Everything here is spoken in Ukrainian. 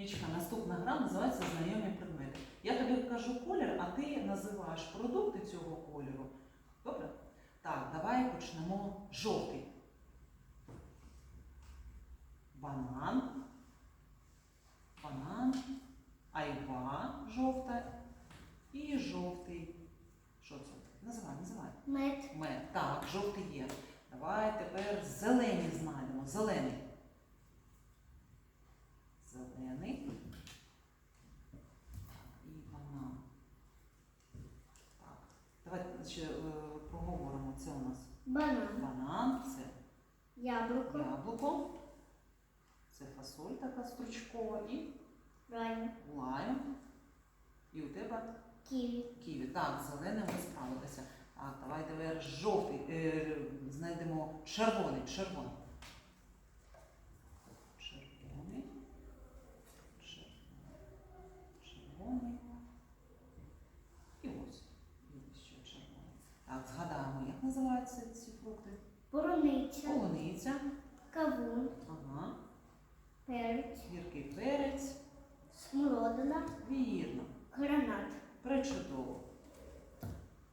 Мічка, наступна гра називається Знайомі предмети. Я тобі кажу колір, а ти називаєш продукти цього кольору. Добре? Так, давай почнемо жовтий. Банан. Банан. Айва жовта. І жовтий. Що це? Називай, називай. Мед. Мед. Так, жовтий є. Давай тепер зелені знайдемо. Зелений. І банан. Так. Давай ще е, проговоримо. Це у нас Банан. банан, це Яблуко. яблуко, це фасоль така стручкова і Правильно. лайм. І у тебе Ківі. Ківі. Так, зеленим ми справилися. Так, давай тепер жовтий. Е, знайдемо. Червоний. Червоний. Червоний. Червоний. І ось. І ось ще червоний. Так, згадаємо, як називаються ці фрукти? Полуниця. Полуниця. Кавун. Ага. Перець. Гіркий перець. Смородина. Вірно. Гранат. Пречудово.